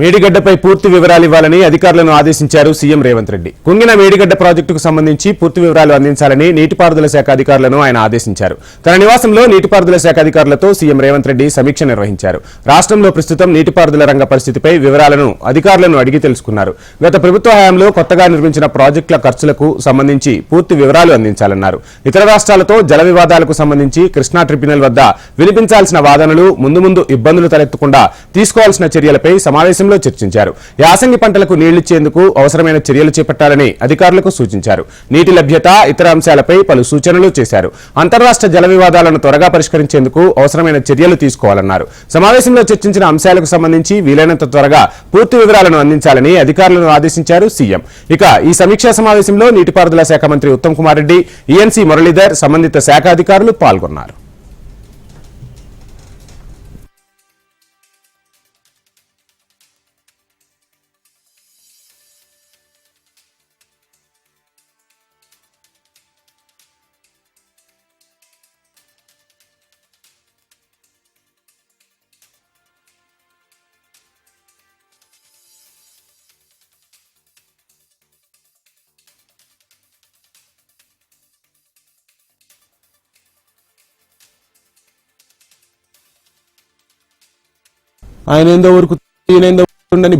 మేడిగడ్డపై పూర్తి వివరాలు ఇవ్వాలని అధికారులను ఆదేశించారు సీఎం రేవంత్ రెడ్డి. కుంగిన మేడిగడ్డ ప్రాజెక్టుకు సంబంధించి పూర్తి వివరాలు అందించాలని నీటిపారుదల శాఖ అధికారులను ఆయన ఆదేశించారు. తన నివాసంలో నీటిపారుదల శాఖ అధికారులతో సీఎం రేవంత్ రెడ్డి సమీక్ష నిర్వహించారు. రాష్ట్రంలో ప్రస్తుతం నీటిపారుదల రంగ పరిస్థితిపై వివరాలను అధికారులను అడిగి తెలుసుకున్నారు. గత ప్రభుత్వ హయాంలో కొత్తగా నిర్మించిన ప్రాజెక్టుల ఖర్చులకు సంబంధించి పూర్తి వివరాలు అందించాలన్నారు. ఇతర రాష్ట్రాలతో జల వివాదాలకు సంబంధించి కృష్ణా ట్రిబ్యునల్ వద్ద వినిపించాల్సిన వాదనలు ముందు ముందు ఇబ్బందులు తలెత్తకుండా తీసుకోవాల్సిన చర్యలపై సమావేశం సమావేశంలో చర్చించారు. యాసంగి పంటలకు నీళ్ళిచ్చేందుకు అవసరమైన చర్యలు చేపట్టాలని అధికారులకు సూచించారు. నీటి లభ్యత ఇతర అంశాలపై పలు సూచనలు చేశారు. అంతర్రాష్ట్ర జల వివాదాలను త్వరగా పరిష్కరించేందుకు అవసరమైన చర్యలు తీసుకోవాలన్నారు. సమావేశంలో చర్చించిన అంశాలకు సంబంధించి వీలైనంత త్వరగా పూర్తి వివరాలను అందించాలని అధికారులను ఆదేశించారు సీఎం. ఇక ఈ సమీక్షా సమావేశంలో నీటిపారుదల శాఖ మంత్రి ఉత్తమ్ కుమార్ రెడ్డి ఈఎన్సీ మురళీధర్ సంబంధిత శాఖ అధికారులు పాల్గొన్నారు. ఆయన ఏందో ఊరుకు ఈయనేందో ఉండని